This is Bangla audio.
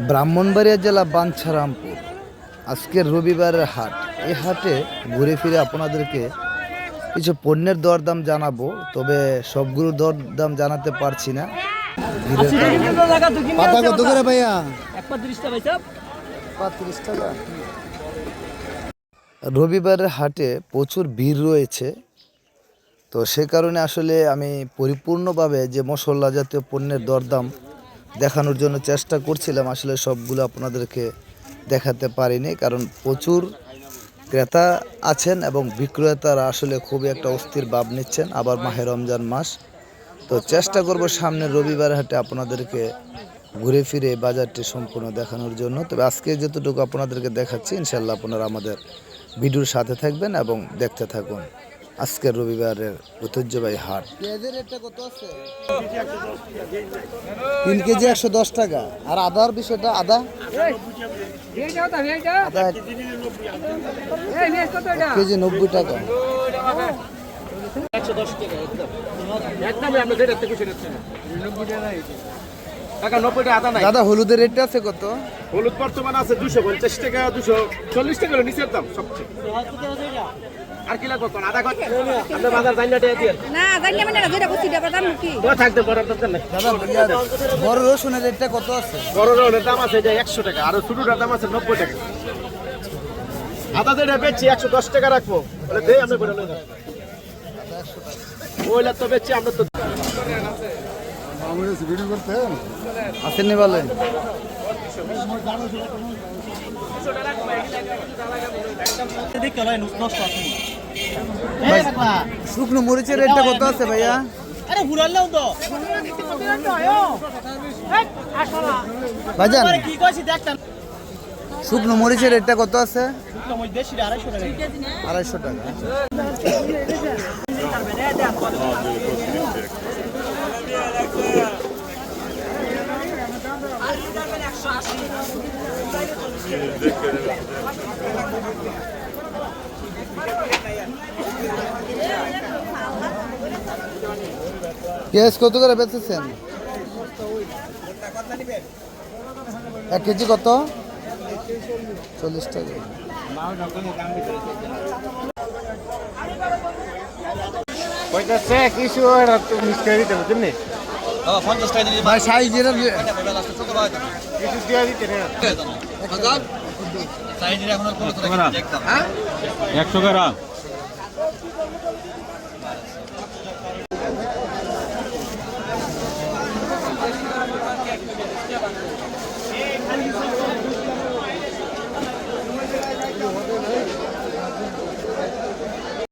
ব্রাহ্মণবাড়িয়া জেলা বাঞ্ছারামপুর। আজকের রবিবারের হাট। এই হাটে ঘুরে ফিরে আপনাদেরকে কিছু পণ্যের দরদাম জানাব তবে সবগুলোর দরদাম জানাতে পারছি না। পাতা কত করে ভাইয়া? টাকা। রবিবারের হাটে প্রচুর ভিড় রয়েছে। তো সে কারণে আসলে আমি পরিপূর্ণভাবে যে মশলা জাতীয় পণ্যের দরদাম দেখানোর জন্য চেষ্টা করছিলাম, আসলে সবগুলো আপনাদেরকে দেখাতে পারিনি, কারণ প্রচুর ক্রেতা আছেন এবং বিক্রেতারা আসলে খুবই একটা অস্থির ভাব নিচ্ছেন আবার মাহে রমজান মাস। তো চেষ্টা করব সামনে রবিবার হাটে আপনাদেরকে ঘুরে ফিরে বাজারটি সম্পূর্ণ দেখানোর জন্য। তবে আজকে যতটুকু আপনাদেরকে দেখাচ্ছি ইনশাল্লাহ আপনারা আমাদের ভিডিওর সাথে থাকবেন এবং দেখতে থাকুন। আজকের রবিবারের ঐতিহ্যবাহী হাট। তিন কেজি একশো দশ টাকা। আর আদার বিষয়টা, আদা? কেজি নব্বই টাকা। দাদা, হলুদের রেটটা আছে কত? হলুদ বর্তমান আছে দুশো পঞ্চাশ টাকা, দুশো চল্লিশ টাকা নিচের দাম সবচেয়ে। আর কি লাগবে কোন আদা কত আপনার বাজার জানিয়ে টাকা দিয়ে না জানি মানে না দাম কি? ও থাকতে বড় দরকার নাই দাদা বড় রসুনের রেটটা কত আছে? বড় রোলের দাম আছে যে একশো টাকা আর ছোটটার দাম আছে নব্বই টাকা। আদা যেটা বেচছি একশো দশ টাকা রাখব। বলে দে আমি বলে লই ওইলা তো বেচছি আমরা তো আসেননি বলেন শুকনো মরিচের রেটটা কত আছে ভাইয়া? আরে তো। ভাইজান। কি কইছি দেখতাম শুকনো মরিচের রেটটা কত আছে? আড়াইশো টাকা। আড়াইশো টাকা। পেঁয়াজ কত করে বেচেছেন? এক কেজি কত? চল্লিশ টাকা। কইতাছে কিছু দিতে বুঝছেন নি ভাই সাইজের কিছু দিয়ে দিতে না একশো গ্রাম।